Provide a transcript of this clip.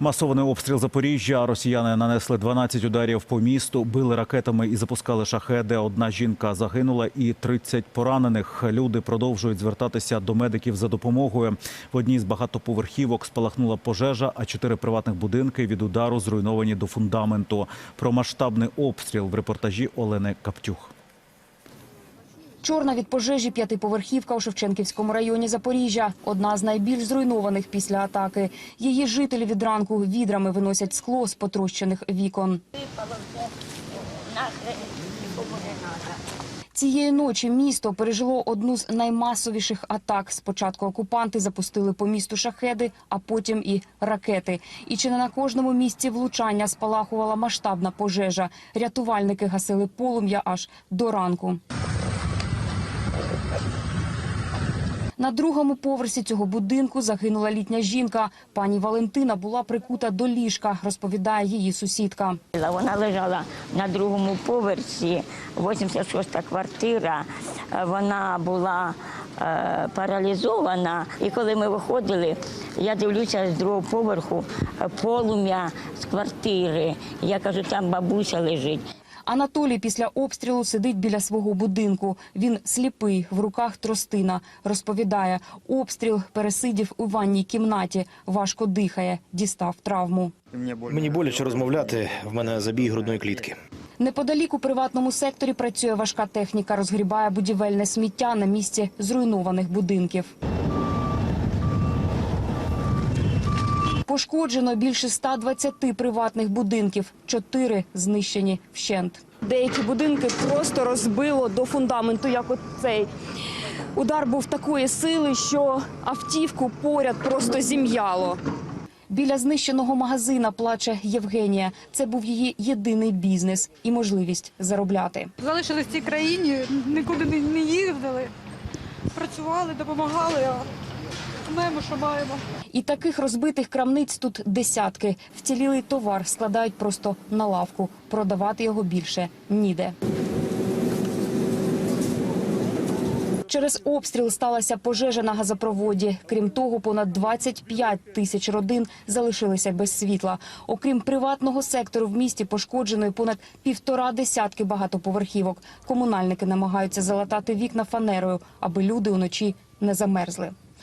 Масований обстріл Запоріжжя. Росіяни нанесли 12 ударів по місту, били ракетами і запускали шахеди. Одна жінка загинула і 30 поранених. Люди продовжують звертатися до медиків за допомогою. В одній з багатоповерхівок спалахнула пожежа, а чотири приватних будинки від удару зруйновані до фундаменту. Про масштабний обстріл в репортажі Олени Каптюх. Чорна від пожежі п'ятиповерхівка у Шевченківському районі Запоріжжя. Одна з найбільш зруйнованих після атаки. Її жителі від ранку відрами виносять скло з потрощених вікон. Цієї ночі місто пережило одну з наймасовіших атак. Спочатку окупанти запустили по місту шахеди, а потім і ракети. І чи не на кожному місці влучання спалахувала масштабна пожежа. Рятувальники гасили полум'я аж до ранку. На другому поверсі цього будинку загинула літня жінка. Пані Валентина була прикута до ліжка, розповідає її сусідка. Вона лежала на другому поверсі, 86-та квартира. Вона була е, паралізована. І коли ми виходили, я дивлюся з другого поверху е, полум'я з квартири. Я кажу, там бабуся лежить. Анатолій після обстрілу сидить біля свого будинку. Він сліпий, в руках тростина. Розповідає, обстріл пересидів у ванній кімнаті. Важко дихає, дістав травму. Мені боляче розмовляти. В мене забій грудної клітки. Неподалік у приватному секторі працює важка техніка, розгрібає будівельне сміття на місці зруйнованих будинків. Пошкоджено більше 120 приватних будинків, чотири знищені вщент. Деякі будинки просто розбило до фундаменту, як от цей. Удар був такої сили, що автівку поряд просто зім'яло. Біля знищеного магазина плаче Євгенія. Це був її єдиний бізнес і можливість заробляти. залишились в цій країні, нікуди не- їздили, працювали, допомагали, маємо, що маємо. І таких розбитих крамниць тут десятки. Вцілілий товар складають просто на лавку. Продавати його більше ніде. Через обстріл сталася пожежа на газопроводі. Крім того, понад 25 тисяч родин залишилися без світла. Окрім приватного сектору, в місті пошкоджено понад півтора десятки багатоповерхівок. Комунальники намагаються залатати вікна фанерою, аби люди уночі не замерзли.